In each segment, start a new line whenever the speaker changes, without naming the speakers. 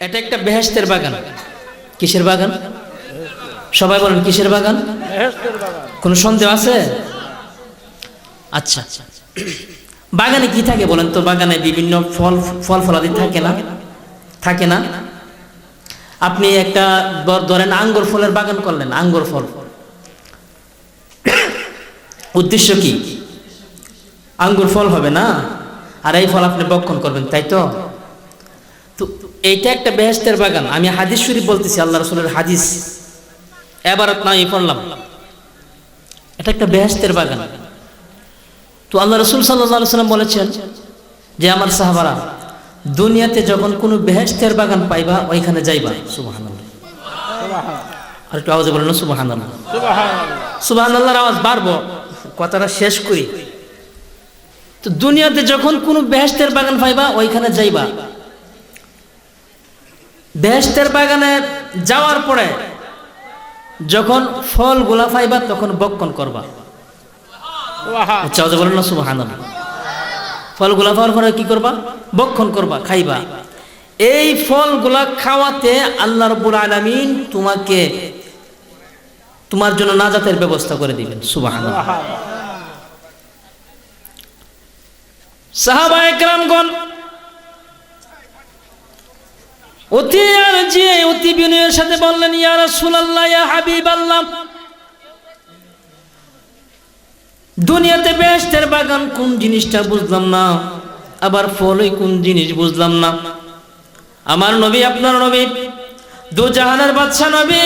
এটা একটা বেহেস্তের বাগান। কিসের বাগান? সবাই বলেন কিসের বাগান? কোনো সন্দেহ আছে? আচ্ছা। বাগানে কি থাকে বলেন তো? বাগানে বিভিন্ন ফল ফল ফলাদি থাকে না? থাকে না? আপনি একটা ধরেন আঙ্গুর ফলের বাগান করলেন আঙ্গুর ফল। উদ্দেশ্য কি? আঙ্গুর ফল হবে না? আর এই ফল আপনি বক্ষণ করবেন তাই তো? এইটা একটা বেহেস্তের বাগান। আমি হাদিস শরীফ বলতেছি আল্লাহ রসুলের হাদিস। এবার না আমি পড়লাম। এটা একটা বেহেস্তের বাগান। তো আল্লাহ রসুল সাল্লাহ সাল্লাম বলেছেন যে আমার সাহাবারা দুনিয়াতে যখন কোনো বেহেস্তের বাগান পাইবা ওইখানে যাইবা। সুবাহান আর একটু আওয়াজে বলেন সুবাহান সুবাহান আল্লাহর আওয়াজ বাড়বো কথাটা শেষ করি। তো দুনিয়াতে যখন কোনো বেহেস্তের বাগান পাইবা ওইখানে যাইবা। বেহেস্তের বাগানে যাওয়ার পরে যখন ফল গোলা পাইবা তখন বক্ষণ করবা।
সুবহান
আচ্ছা বলেন না সুবাহান ফলগুলা পাওয়ার পরে কি করবা? বক্ষণ করবা খাইবা। এই ফলগুলা খাওয়াতে আল্লাহ রব্বুল আলামিন তোমাকে তোমার জন্য নাজাতের ব্যবস্থা করে দিবেন সুবহান সাহাবা একরামগণ অতি আর যে অতি বিনয়ের সাথে বললেন, ইয়া রাসূলুল্লাহ, ইয়া হাবিবাল্লাহ, দুনিয়াতে বেহেশতের বাগান কোন জিনিসটা বুঝলাম না, আবার ফলই কোন জিনিস বুঝলাম না। আমার নবী, আপনার নবী, দু জাহানের বাদশা নবী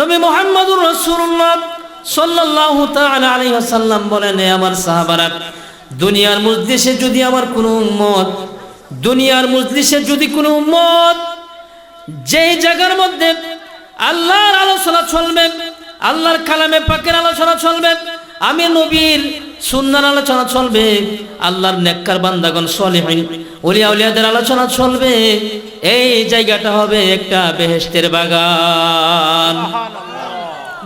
নবী মোহাম্মদুর রাসূলুল্লাহ সাল্লাল্লাহু তাআলা আলাইহি ওয়াসাল্লাম বলেন আমার সাহাবারা, দুনিয়ার মজলিসে যদি আমার কোনো উম্মত দুনিয়ার মজলিসে যদি কোনো উম্মত যেই জায়গার মধ্যে আল্লাহর আলোচনা চলবে, আল্লাহর কালামে পাকের আলোচনা চলবে, আমি নবীর সুন্দর আলোচনা চলবে, আল্লাহর নেককার বান্দাগণ সলিহিন ওলিয়া উলিয়াদের আলোচনা চলবে, এই জায়গাটা হবে একটা বেহেশতের বাগান।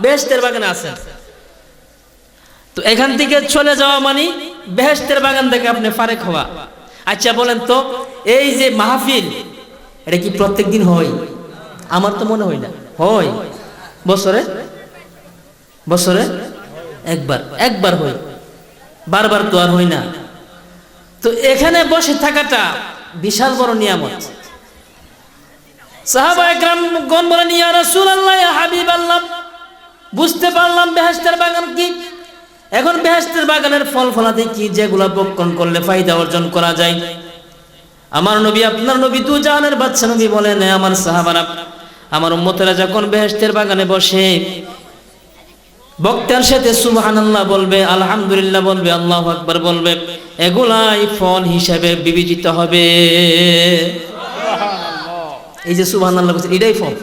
বেহেশতের বাগানে আছেন। তো এখান থেকে চলে যাওয়া মানে বেহেস্তের বাগান থেকে আপনি ফারেক হওয়া। আচ্ছা বলেন তো, এই যে মাহফিল, এটা কি প্রত্যেক দিন হয়? আমার তো মনে হয় না। হয়। বছরে? বছরে? একবার। একবার হয়। বারবার তো আর হয় না। তো এখানে বসে থাকাটা বিশাল বড় নিয়ামত। সাহাবা একরাম গণ বলেন, ইয়া রাসূলুল্লাহ হাবিবাল্লাহ। বুঝতে পারলাম বেহেশতের বাগান কি? এখন বেহেশতের বাগানের ফল ফলাতে কি যেগুলা বক্ষণ করলে ফায়দা অর্জন করা যায়? আমার নবী আপনার নবী দু জাহানের বাচ্চা নবী বলেন "এ আমার সাহাবারা আমার উম্মতেরা যখন বেহেশতের বাগানে বসে বক্তার সাথে সুবহানাল্লাহ বলবে আলহামদুলিল্লাহ বলবে আল্লাহু আকবার বলবে এগুলাই ফল হিসাবে বিবেচিত হবে। এই যে সুবহানাল্লাহ বলছেন এটাই ফল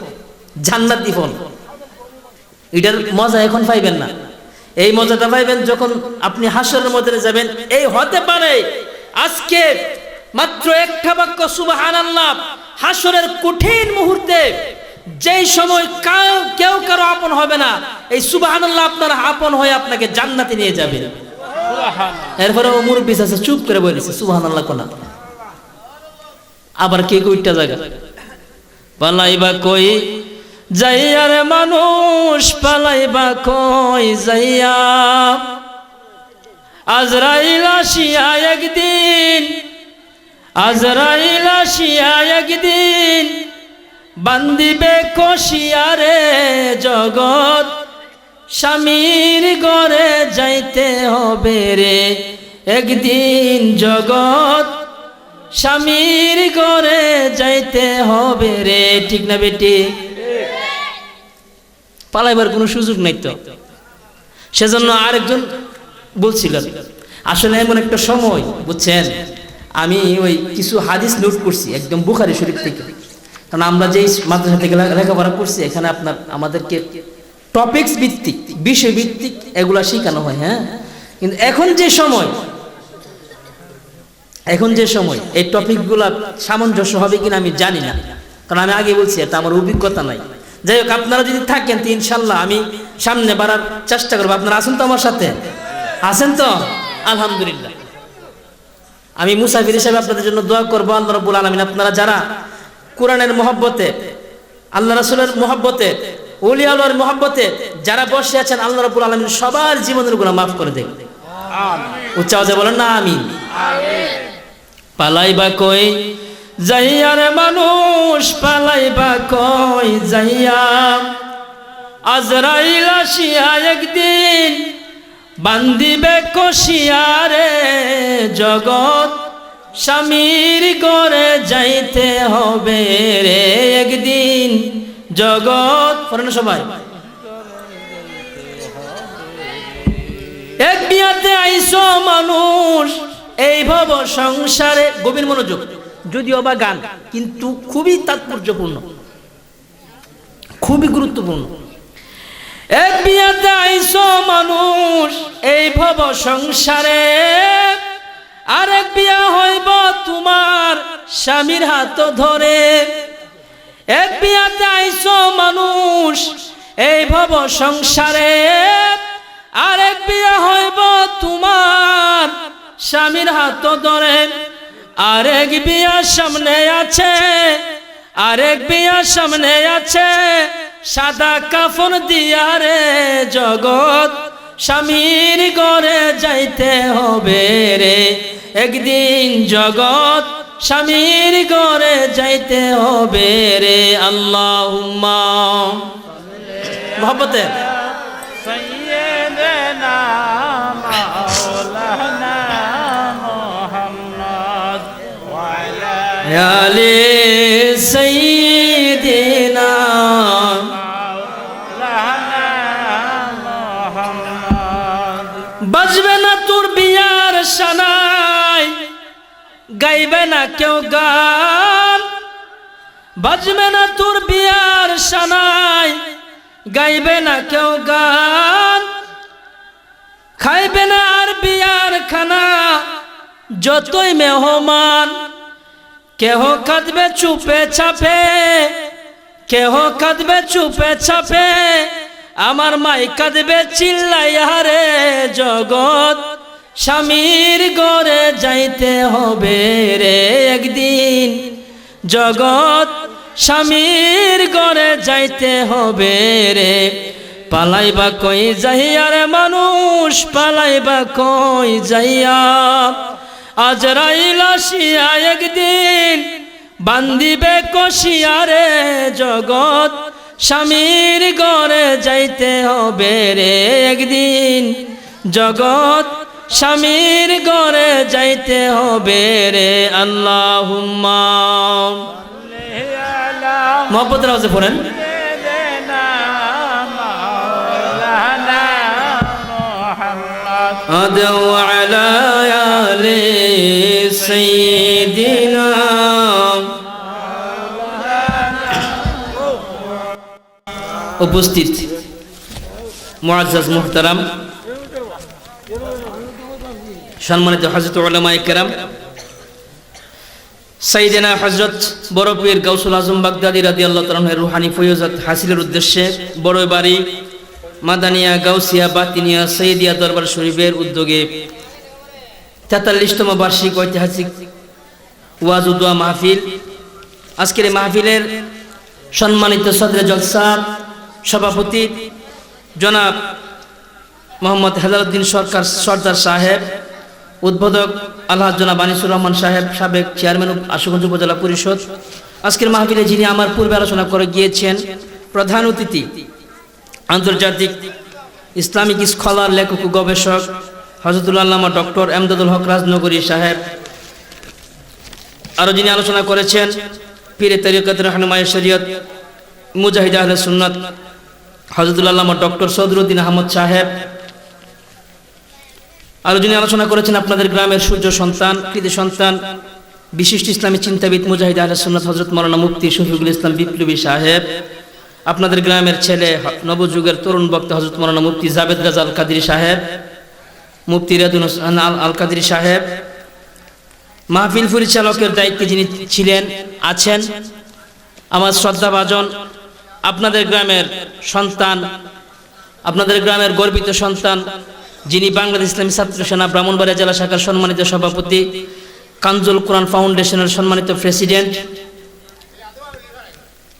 জান্নাতি ফল। এটার মজা এখন পাইবেন না। এই মজাটা পাইবেন যখন আপনি হাসরের মধ্যে যাবেন। এই হতে পারে আজকে মাত্র একটা বাক্য সুবাহান আল্লাহ হাসরের কঠিন মুহূর্তে যেই সময় কাউ- কেউ কারও আপন হবে না এই সুবাহান আল্লাহ আপনার আপন হয়ে আপনাকে জান্নাতে নিয়ে যাবে। এরপরে ও মুরব্বী আছে চুপ করে বলেছে সুবাহান আল্লাহ কোনা আবার কে কইটা জায়গা? পালাইবা কই? যাইয়া রে মানুষ পালাইবা কই যাইয়া? আজরাইল আসিয়া একদিন, আজরাইল আসিয়া একদিন বান্দিবে কষিয়া রে জগৎ। স্বামীর ঘরে যাইতে হবে রে একদিন জগৎ। স্বামীর ঘরে যাইতে হবে রে, ঠিক না বেটি? পালাইবার কোনো সুযোগ নাই তো। সেজন্য আরেকজন বলছিলেন আসলে এমন একটা সময়, বুঝছেন? আমি ওই কিছু হাদিস নোট করছি একদম বুখারি শরীফ থেকে। কারণ আমরা যেই মাদ্রাসা থেকে লেখাপড়া করছি, এখানে আপনার, আমাদেরকে টপিকস ভিত্তিক, বিষয় ভিত্তিক এগুলা শেখানো হয় হ্যাঁ? কিন্তু এখন যে সময়, এখন যে সময়, এই টপিকগুলা সামঞ্জস্য হবে কিনা আমি জানি না। কারণ আমি আগে বলছি এটা আমার অভিজ্ঞতা নাই। যাই হোক আপনারা যদি থাকেন তো ইনশাল্লাহ আমি সামনে বাড়ার চেষ্টা করব। আপনারা আছেন তো আমার সাথে? আছেন তো? আলহামদুলিল্লাহ। আমি মুসাফির হিসেবে আপনাদের জন্য দোয়া করব আল্লাহ রব্বুল আলমিন। আপনারা যারা কোরআনের মহব্বতে আল্লাহ রাসূলের মহব্বতে ওলি আল্লাহর মহব্বতে যারা বসে আছেন আল্লাহ রাব্বুল আলামিন সবার জীবনের গুনাহ মাফ করে
আমিন।
উচ্চ আওয়াজে বলেন না আমিন। পালাইবা কই? যাইয়া রে মানুষ পালাইবা কই যাইয়া? আজরাইল আসিয়া একদিন বান্দিবে কষিয়া রে জগৎ স্বামীর করে যাইতে হবে রে একদিন। জগৎ পড়ে না সবাই। এক বিয়াতে আইসো মানুষ, এই ভব সংসারে, গভীর মনোযোগ। যদিও বা গান, কিন্তু খুবই তাৎপর্যপূর্ণ। খুবই গুরুত্বপূর্ণ। এক বিয়াতে আইসো মানুষ এই ভব সংসারে আরেক বিয়া হইব তোমার স্বামীর হাত ধরে। এক বিয়াতে আইসো মানুষ এই ভব সংসারে আরেক বিয়া হইব তোমার স্বামীর হাত ধরে। আরেক বিয়া সামনে আছে, আরেক বিয়া সামনে আছে। সাদা কাফন দিয়া রে জগৎ, স্বামীর ঘরে যাইতে হবে রে। একদিন জগৎ, স্বামীর ঘরে যাইতে হবে রে। আল্লাহ মহব্বতে।
খেয়ালে সই
বজবে না তোর বিয়ার সনাই গাইবে না কেউ গান বজবে না তোর বিয়ার সনাই গাইবে না কেউ গান খাইবে না আর বিয়ার খানা যতই মেহমান কেহ কাঁদবে চুপে চাপে, কেহ কাঁদবে চুপে চাপে, আমার মাই কাঁদবে চিল্লাইয়া রে, জগৎ স্বামীর গড়ে যাইতে হবে রে একদিন। জগৎ স্বামীর গড়ে যাইতে হবে রে, পালাইবা কই যাইয়া রে মানুষ, পালাইবা কই যাইয়া। আজরাইল আসিয়া একদিন বান্দিবে কষিয়ারে জগৎ স্বামীর ঘরে যাইতে হবে রে একদিন। জগৎ স্বামীর ঘরে যাইতে হবে রে আল্লাহ মোহাম্মদ রাউজে পড়েন। আদৌ আলা উপস্থিত মুআজ্জাজ মুহতারাম, সম্মানিত হযরত উলামায়ে কেরাম, সাইয়েদেনা হযরত বড় পীর গাউসুল আজম বাগদাদি রাদিয়াল্লাহু তাআলার রুহানি ফয়জাত হাসিলের উদ্দেশ্যে বড় বাড়ি মাদানিয়া গাউসিয়া বাতিনিয়া সৈয়দিয়া দরবার শরীফের উদ্যোগে তেতাল্লিশতম বার্ষিক ঐতিহাসিক ওয়াজ উদুয়া মাহফিল। আজকের এই মাহফিলের সম্মানিত সদরে জলসা সভাপতি জনাব মোহাম্মদ হেদারুদ্দিন সরকার সর্দার সাহেব, উদ্বোধক আল্লাহ জনাব আনিসুর রহমান সাহেব, সাবেক চেয়ারম্যান আশুগঞ্জ উপজেলা পরিষদ। আজকের মাহফিলে যিনি আমার পূর্বে আলোচনা করে গিয়েছেন, প্রধান অতিথি, আন্তর্জাতিক ইসলামিক স্কলার, লেখক ও গবেষক হজরতুল্লাহ ডক্টর এমদাদুল হক রাজনগরী সাহেব। আরও যিনি আলোচনা করেছেন, পীরে তরিকত রহনুমায় শরীয়ত, মুজাহিদ আহলে সুন্নত হজরতুল্লাহ ডক্টর সদরুদ্দিন আহমদ সাহেব। আরও যিনি আলোচনা করেছেন, আপনাদের গ্রামের সূর্য সন্তান, কৃতি সন্তান, বিশিষ্ট ইসলামী চিন্তাবিদ মুজাহিদ আহলে সুন্নত হজরত মৌলানা মুফতি শফিকুল ইসলাম বিপ্লবী সাহেব, আপনাদের গ্রামের ছেলে নবযুগের তরুণ বক্তা হজরত মৌলানা মুফতি জাবেদ রাজা আল কাদির সাহেব মুফতি হোসেন আল কাদির সাহেব। মাহফিল পরিচালকের দায়িত্বে যিনি ছিলেন, আছেন আমার শ্রদ্ধাভাজন, আপনাদের গ্রামের সন্তান, আপনাদের গ্রামের গর্বিত সন্তান, যিনি বাংলাদেশ ইসলামী ছাত্র সেনা ব্রাহ্মণবাড়িয়া জেলা শাখার সম্মানিত সভাপতি কাঞ্জুল কোরআন ফাউন্ডেশনের সম্মানিত প্রেসিডেন্ট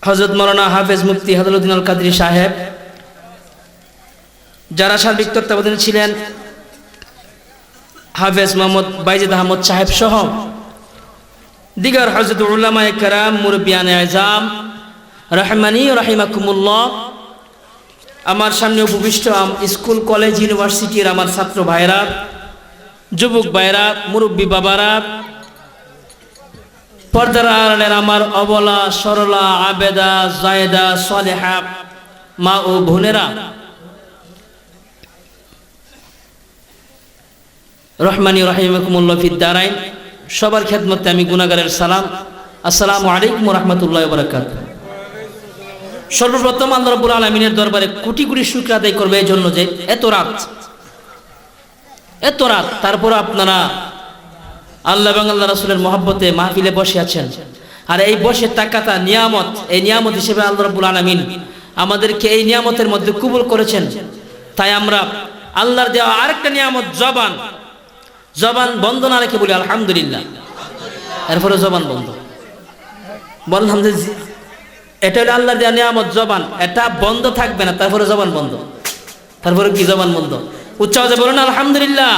হজরত মৌলানা হাফেজ মুফতি হাদুদ্দিন আল কাদরি সাহেব, যারা সার্বিক তত্ত্বাবধানে ছিলেন হাফেজ মোহাম্মদ বাইজিদ আহমদ সাহেব সহ দিগার হজরত উল্লামা একরাম মুরব্বিয়ান আজাম, রহমানি রহিমাকুমুল্লাহ, আমার সামনে উপবিষ্ট স্কুল, কলেজ, ইউনিভার্সিটির আমার ছাত্র ভাইরা যুবক ভাইরা মুরব্বী বাবারা, পর্দার আড়ালের আমার অবলা, সরলা, আবেদা, জায়দা, সালেহা মা ও বোনেরা রহমানি রহিমকুমুল্লা ফিদ্দারাইন সবার খেদমতে আমি গুনাগারের সালাম। আসসালামু আলাইকুম রহমতুল্লাহ বরাকাত সর্বপ্রথম আল্লাহ আলমিনের দরবারে কোটি কোটি শুক্র আদায় করবে এই জন্য যে এত রাত এত রাত তারপর আপনারা আল্লাহ এবং আল্লাহ রাসুলের মহব্বতে মাহফিলে বসে আছেন। আর এই বসে তাকাতা নিয়ামত, এই নিয়ামত হিসেবে আল্লাহ রবুল আলমিন আমাদেরকে এই নিয়ামতের মধ্যে কবুল করেছেন। তাই আমরা আল্লাহর দেওয়া আরেকটা নিয়ামত, জবান। জবান বন্ধ না রেখে বলি, আলহামদুলিল্লাহ। এরপরে জবান বন্ধ। বললাম যে এটা হলো আল্লাহ দেওয়া নিয়ামত, জবান। এটা বন্ধ থাকবে না, তারপরে জবান বন্ধ। তারপরে কি জবান বন্ধ? উচ্চ বলুন, আলহামদুলিল্লাহ।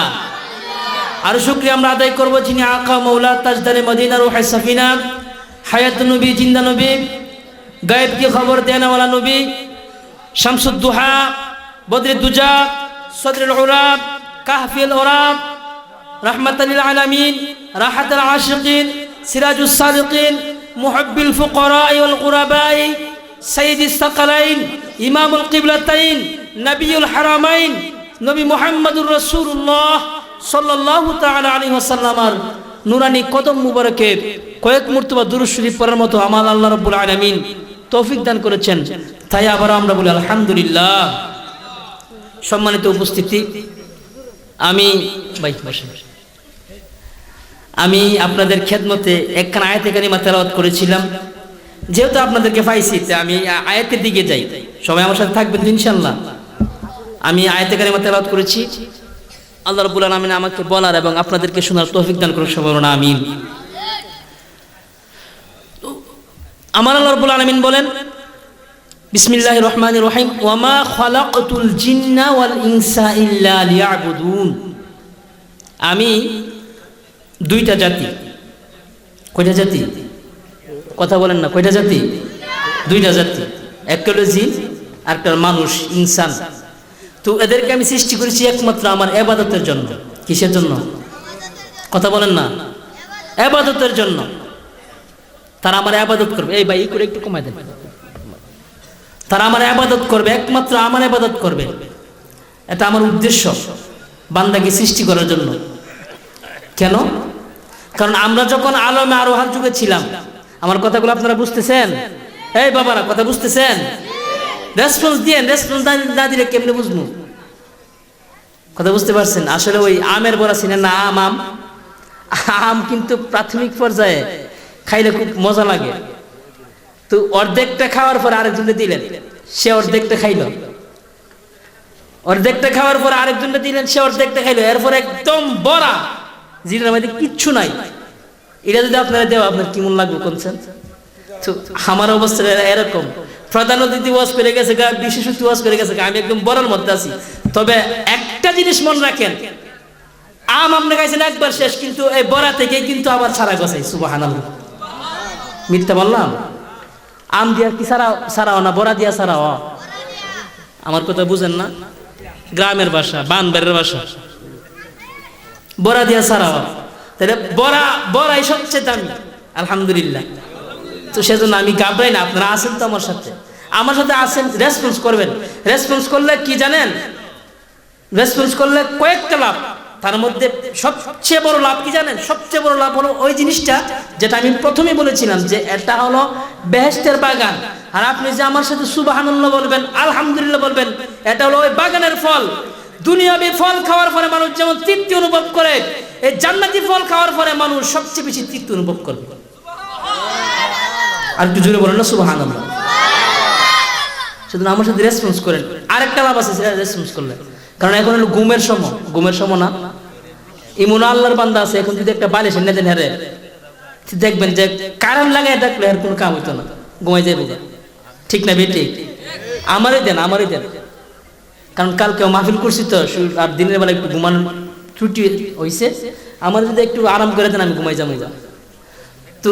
আর শুক্রিয়া আমরা আদায় করব, যিনি আকা মৌলা তাজদারে মদিনা রুহাই সাফিনা, হায়াত নবী, জিন্দা নবী, গায়েব কি খবর দেনাওয়ালা নবী শামসুদ্দুহা বদরে দুজা, সদরুল উরাব, কাহফিল ওরাব রহমতাল আলামিন, রাহাতুল আশিকিন, সিরাজুস সাদিকিন, মুহাব্বিল ফুকারা ওয়াল গুরাবাই সাইয়্যিদিস সাকালাইন, ইমামুল কিবলাতাইন নবিয়ুল হারামাইন, নবী মুহাম্মদুর রাসূলুল্লাহ সাল্লাল্লাহু তাআলা আলাইহি ওয়াসাল্লামার নুরানি কদম মুবারকে কয়েক মুর্তবা দুরূদ শরীফ পড়ার মতো আমার আল্লাহ রাব্বুল আলামিন তৌফিক দান করেছেন তাই আবার আমরা বলি আলহামদুলিল্লাহ সম্মানিত উপস্থিতি, আমি ভাই, বসেন। আমি আপনাদের খেদমতে একখান আয়াতে কারিমা তেলাওয়াত করেছিলাম। যেহেতু আপনাদেরকে পাইছি আমি আয়াতের দিকে যাই। সবাই আমার সাথে থাকবেন ইনশাল্লাহ আমি আয়াতে কারিমা তেলাওয়াত করেছি। আল্লাহ রবুল আলমিন আমাকে বলার এবং আপনাদেরকে শোনার তৌফিক দান করুন সবাই আমিন। আমার আল্লাহ রবুল আলমিন বলেন বিসমিল্লাহ রহমান রহিম। ওয়ামা খালাকতুল জিন্না ওয়াল ইনসা ইল্লা লিয়াবুদুন। আমি দুইটা জাতি। কয়টা জাতি? কথা বলেন না, কয়টা জাতি? দুইটা জাতি। একটা হলো জিন আর একটা মানুষ, ইনসান। তো এদেরকে আমি সৃষ্টি করেছি একমাত্র আমার এবাদতের জন্য। কিসের জন্য? কথা বলেন না। এবাদতের জন্য। তারা আমার আবাদত করবে। এই ভাই করে একটু কমাই দেন। তারা আমার আবাদত করবে, একমাত্র আমার আবাদত করবে। এটা আমার উদ্দেশ্য বান্দাকে সৃষ্টি করার জন্য। কেন? কারণ আমরা যখন আলমে আরোহার যুগে ছিলাম, আমার কথাগুলো আপনারা বুঝতেছেন? এই বাবারা, কথা বুঝতেছেন? রেসপন্স দিয়ে রেসপন্স না দিলে কেমনে বুঝব? কথা বুঝতে পারছেন? আসলে ওই আমের বড়া ছিলেন না, আম আম? আম কিন্তু প্রাথমিক পর্যায়ে খাইলে খুব মজা লাগে। তো অর্ধেকটা খাওয়ার পর আরেকজনকে দিলেন, সে অর্ধেকটা খাইল। অর্ধেকটা খাওয়ার পর আরেকজনকে দিলেন, সে অর্ধেকটা খাইলো। এরপর একদম বড়া। যেটার মধ্যে কিচ্ছু নাই। এটা যদি আপনারা দেওয়া আপনার কেমন লাগবে কোনছেন তো আমার অবস্থা এরকম। প্রধান অতিথি ওয়াজ করে গেছে গা, বিশেষ অতিথি ওয়াজ করে গেছে আমি একদম বড়ার মধ্যে আছি। তবে একটা জিনিস মনে রাখেন, আম আপনি খাইছেন একবার শেষ, কিন্তু এই বড়া থেকে কিন্তু আবার ছাড়া গছাই সুবাহ মিথ্যা বললাম? আম দিয়া কি সারা সারাও না, বড়া দিয়া সারাও আমার কথা বুঝেন না? গ্রামের ভাষা, বানবাড়ির ভাষা। বড়া দিয়া সারাও তাহলে বড়া, বড়াই সবচেয়ে দামি। আলহামদুলিল্লাহ। তো সেজন্য আমি গাবড়াই না, আপনারা আছেন তো আমার সাথে। আমার সাথে আসেন রেসপন্স করবেন। রেসপন্স করলে কি জানেন? রেসপন্স করলে কয়েকটা লাভ। তার মধ্যে সবচেয়ে বড় লাভ কি জানেন? সবচেয়ে বড় লাভ হলো ওই জিনিসটা যেটা আমি প্রথমে বলেছিলাম যে এটা হলো বেহেস্তের বাগান। আর আপনি যে আমার সাথে সুবাহানুল্লাহ বলবেন, আলহামদুলিল্লাহ বলবেন, এটা হলো ওই বাগানের ফল। দুনিয়াবি ফল খাওয়ার পরে মানুষ যেমন তৃপ্তি অনুভব করে এই জান্নাতি ফল খাওয়ার পরে মানুষ সবচেয়ে বেশি তৃপ্তি অনুভব করবে আর একটু জোরে বলেন না সুবাহানুল্লাহ। সেজন্য আমার সাথে রেসপন্স করেন। আরেকটা লাভ আছে রেসপন্স করলে কারণ এখন হলো ঘুমের সময়। ঘুমের সময় না? ইমন আল্লাহর বান্দা আছে এখন যদি একটা বালিশ এনে দেন হেরে দেখবেন যে কারণ লাগাই ডাকলে এর কোনো কাম হইতো না। ঘুমাই যাইব ঠিক না বেটি আমারই দেন আমারই দেন। কারণ কালকে মাহফিল করছি তো আর দিনের বেলা একটু ঘুমানো ছুটি হয়েছে আমার যদি একটু আরাম করে দেন, আমি ঘুমাই যাব তো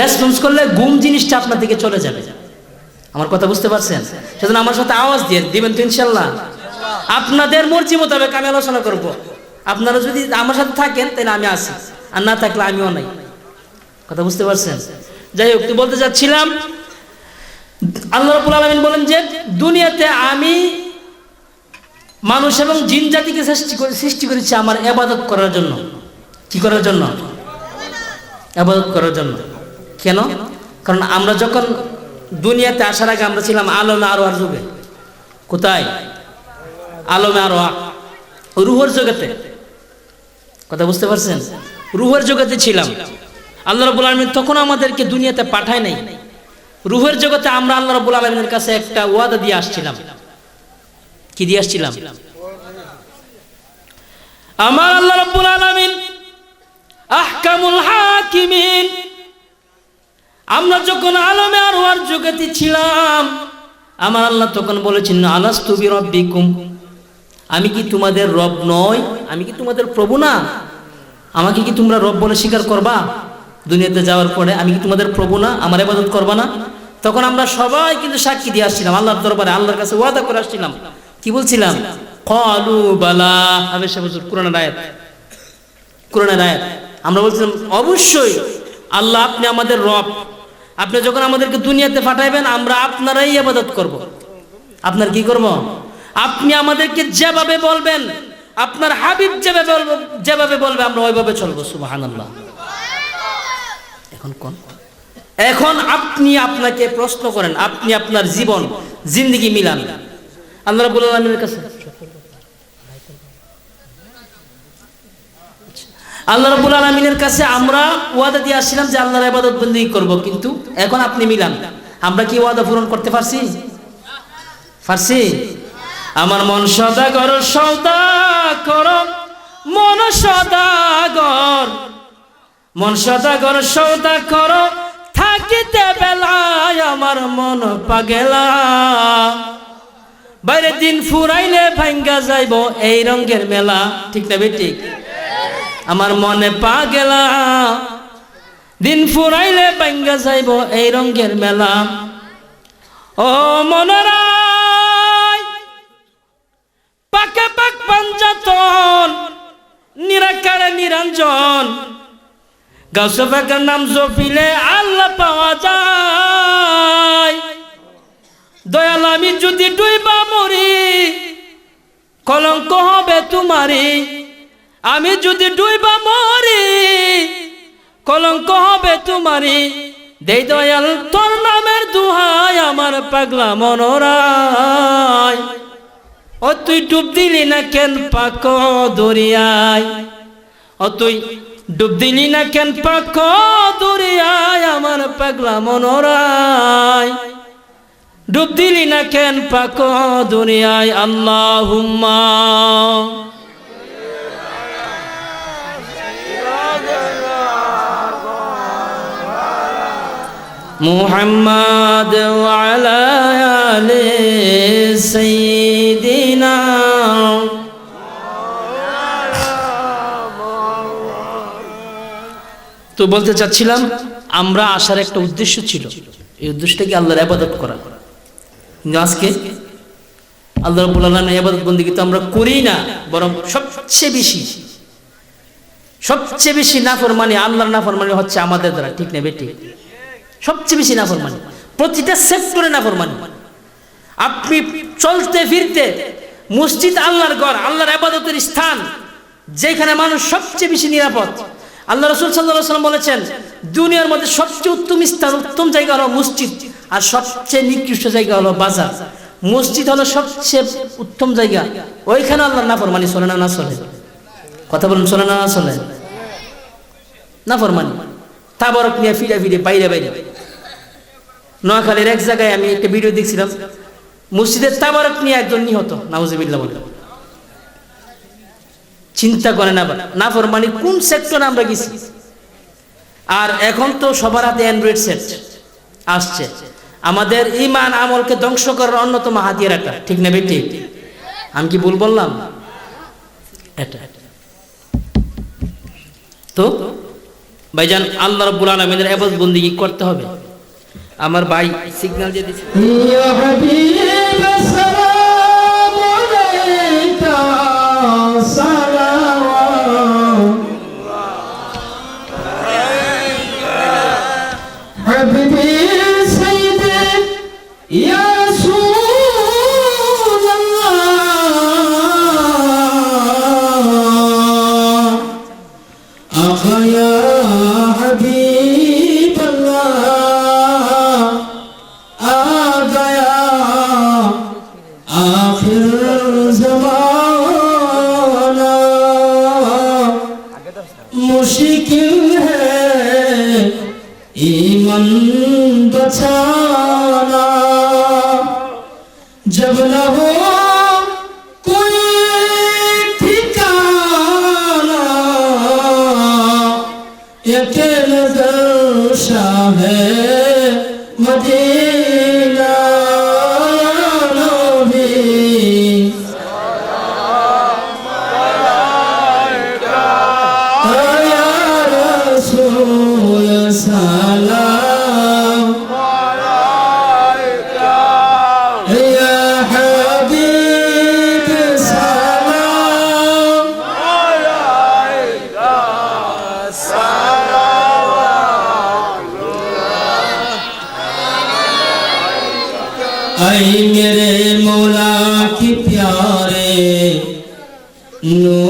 রেসপন্স করলে ঘুম জিনিসটা আপনার দিকে চলে যাবে। আমার কথা বুঝতে পারছেন? সেজন্য আমার সাথে আওয়াজ দিয়ে দিবেন তো ইনশাল্লাহ। আপনাদের মর্জি মোতাবেক আমি আলোচনা করব। আপনারা যদি আমার সাথে থাকেন, তাহলে আমি আসি আর না থাকলে আমিও নাই। কথা বুঝতে পারছেন? যাই হোক, তো বলতে চাচ্ছিলাম, আল্লাহ রাব্বুল আলামিন বলেন যে, দুনিয়াতে আমি মানুষ এবং জিন জাতিকে সৃষ্টি করে সৃষ্টি করেছি আমার এবাদত করার জন্য। কি করার জন্য? আবাদত করার জন্য। কেন? কারণ আমরা যখন দুনিয়াতে আসার আগে আমরা ছিলাম আলমে আরও আর যুগে। কোথায়? আলমে আরও রুহর জগতে কথা বুঝতে পারছেন? রুহের জগতে ছিলাম। আল্লাহ রাব্বুল আলামিন তখন আমাদেরকে দুনিয়াতে পাঠায় নাই। রুহের জগতে আমরা আল্লাহ রাব্বুল আলামিনের কাছে একটা ওয়াদা দিয়ে আসছিলাম। কি দিয়ে আসছিলাম? আমার আল্লাহ রাব্বুল আলামিন আহকামুল হাকিমিন, আমরা যখন আলমে আর ওয়ার জগতে ছিলাম, আমার আল্লাহ তখন বলেছেন, আলাস্তু বিরব্বিকুম। আমি কি তোমাদের রব নয় আমি কি তোমাদের প্রভু না? আমাকে কি তোমরা রব বলে স্বীকার করবা? দুনিয়াতে যাওয়ার পরে আমি কি তোমাদের প্রভু না? আমার ইবাদত করবা না? তখন আমরা সবাই কিন্তু সাক্ষী দিয়ে আসছিলাম, আল্লাহর দরবারে, আল্লাহর কাছে ওয়াদা করে আসছিলাম। কি বলছিলাম? কলু বালা। আবে সে বছর কোরআন আয়াত। কোরআনের আয়াত। আমরা বলছিলাম, অবশ্যই আল্লাহ আপনি আমাদের রব। আপনি যখন আমাদেরকে দুনিয়াতে পাঠাইবেন, আমরা আপনারাই ইবাদত করব। আপনার কি করব? আপনি আমাদেরকে যেভাবে বলবেন, আপনার হাবিব যেভাবে যেভাবে বলবে, আমরা ওইভাবে চলবো, সুবহানাল্লাহ। এখন কোন? এখন আপনি আপনাকে প্রশ্ন করেন, আপনি আপনার জীবন, জিন্দগি মিলান। আল্লাহ রাব্বুল আলামিনের কাছে। আল্লাহ রাব্বুল আলামিনের কাছে আমরা ওয়াদা দিয়ে আসছিলাম যে আল্লাহর ইবাদত বন্দেগী করব, কিন্তু এখন আপনি মিলান। আমরা কি ওয়াদা পূরণ করতে পারছি? পারছি? আমার মন সদাগর সদা কর। মন সদাগর মন সদাগর সৌদা কর। থাকিতে বেলায় আমার মন পাগেলা। বাইরে দিন ফুরাইলে ভাঙ্গা যাইব, এই রঙের মেলা, ঠিক না বেঠিক আমার মনে পা গেলা। দিন ফুরাইলে ভাঙ্গা যাইব, এই রঙের মেলা। ও মনরাই পাকে পাক পাঞ্জাতন, নিরাকারে নিরঞ্জন। গাছ পাকের নাম জপিলে আল্লাহ পাওয়া যায়। দয়াল, আমি যদি ডুইবা মরি, কলঙ্ক হবে তোমারি আমি যদি ডুইবা মরি, কলঙ্ক হবে তোমারি দেই দয়াল, তোর নামের দুহাই আমার পাগলা মনোরায় ও তুই ডুব দিলি না কেন পাক দরিয়ায় ও তুই ডুব দিলি না কেন পাক দরিয়ায় আমার পাগলা মনোরায় ডুব দিলি না কেন পাক দুনিয়ায়? আল্লাহ মুহাম্মদ আলায়ালে সঈদিনা তো বলতে চাচ্ছিলাম, আমরা আসার একটা উদ্দেশ্য ছিল। এই উদ্দেশ্যটাকে আল্লাহর আবাদত করা। কিন্তু আজকে আল্লাহ রাব্বুল আলামিনের ইবাদত বন্দেগী তো আমরা করি না, বরং সবচেয়ে বেশি। সবচেয়ে বেশি নাফরমানি, আল্লাহর নাফরমানি হচ্ছে আমাদের দ্বারা, ঠিক না বেটি সবচেয়ে বেশি নাফরমানি, প্রতিটা সেক্টরে নাফরমানি। আপনি চলতে ফিরতে মসজিদ আল্লাহর ঘর, আল্লাহর আবাদতের স্থান, যেখানে মানুষ সবচেয়ে বেশি নিরাপদ। আল্লাহ রসুল সাল্লাহ সাল্লাম বলেছেন, দুনিয়ার মধ্যে সবচেয়ে উত্তম স্থান, উত্তম জায়গা হলো মসজিদ। আর সবচেয়ে নিকৃষ্ট জায়গা হলো বাজার। মসজিদ হলো সবচেয়ে উত্তম জায়গা। ওইখানে আল্লাহর নাফরমানি চলে না না চলে? কথা বলুন, চলে না না চলে? নাফরমানি। তাবরক নিয়ে ফিরে ফিরে, বাইরে বাইরে। নোয়াখালীর এক জায়গায় আমি একটা ভিডিও দেখছিলাম। মসজিদের তাবারক নিয়ে একজন নিহত, নাউজিবিল্লাহ বলে। চিন্তা করেন আবার না ফরমানি কোন সেক্টরে আমরা গেছি? আর এখন তো সবার হাতে অ্যান্ড্রয়েড সেট আসছে। আমাদের ইমান আমলকে ধ্বংস করার অন্যতম হাতিয়ার একটা। ঠিক না বেটি আমি কি ভুল বললাম? এটা। তো, ভাইজান, আল্লাহ রব্বুল আলমিনের এবাদ বন্দি করতে হবে? আমার ভাই সিগন্যাল যে দিচ্ছে
आई मेरे मौला की प्यारे नू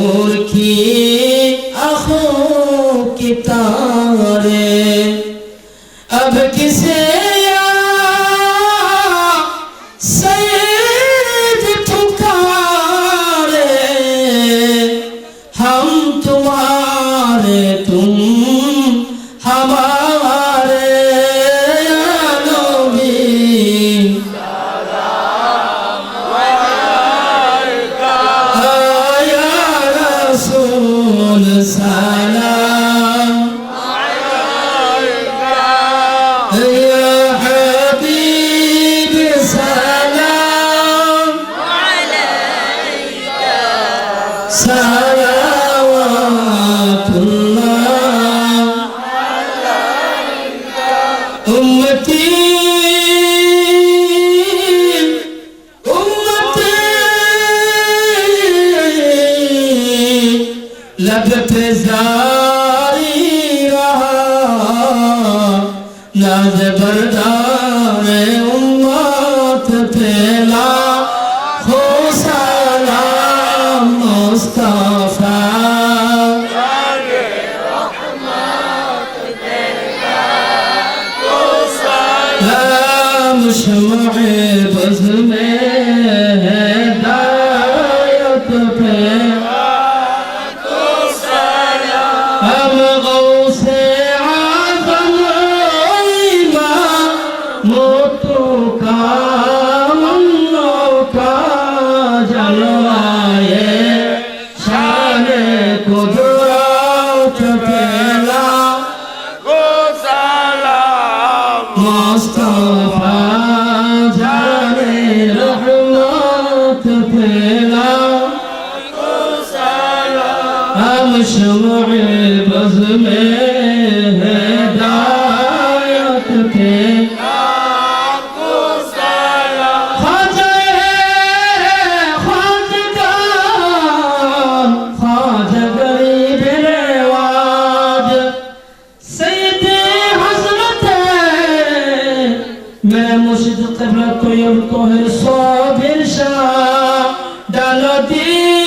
میں مرشد قبلہ تو یم تو ہے صابر شاہ ڈالو دین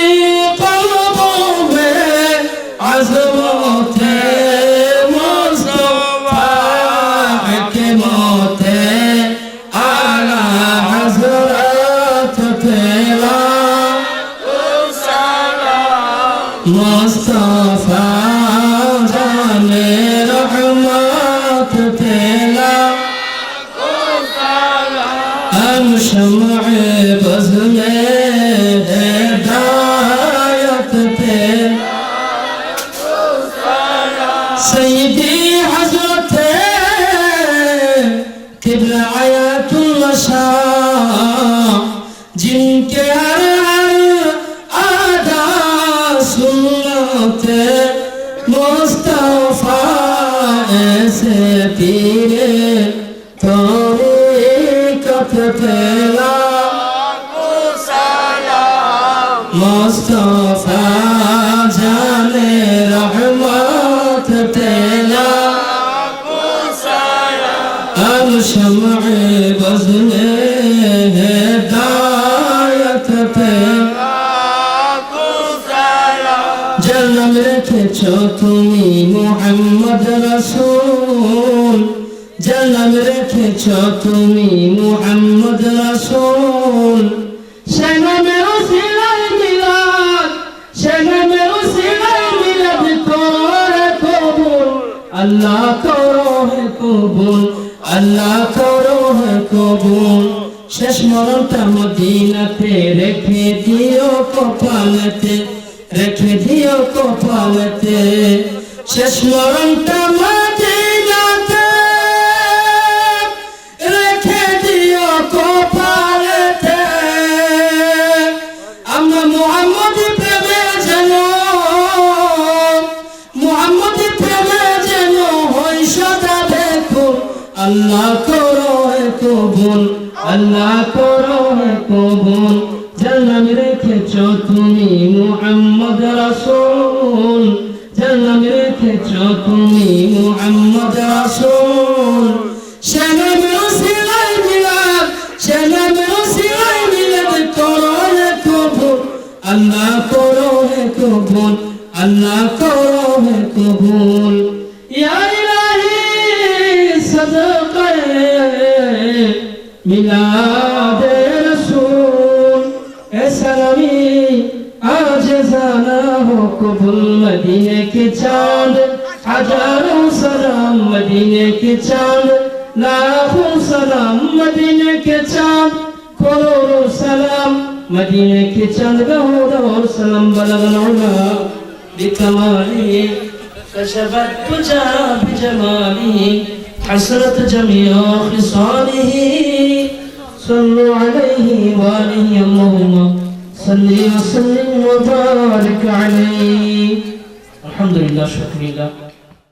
তুমি মোহাম্মদ রসুল? আল্লাহ করো কবুল, আল্লাহ করো কবুল। শেষ মরণটা মদিনাতে রেখে দিও কপালতে, রেখে দিও কপালতে। শেষ মরণটা আল্লাহ করো কবুল, আল্লাহ করো কবুল। জন্ম রেখেছ তুমি মোহাম্মদ রাসূল। জন্ম রেখেছ তুমি মোহাম্মদ রাসূল। সেনাম রসিলাই মিলাদ সেনাম রসিলাই মিলাদ করো কবুল। আল্লাহ করো কবুল, আল্লাহ করো কবুল। ইয়া Milade Resul Eserami Acezana hukubul Medine ki çağır. Hacarım selam Medine ki çağır. Lahun selam Medine ki çağır Korur selam. Medine ki çağır Gahur selam Balagan ula Bitamali Kaşefet kuca Bicemali حسرت جميع خصاله. صلوا عليه وآله اللهم صل وسلم وبارك عليه. الحمد لله شكر لله.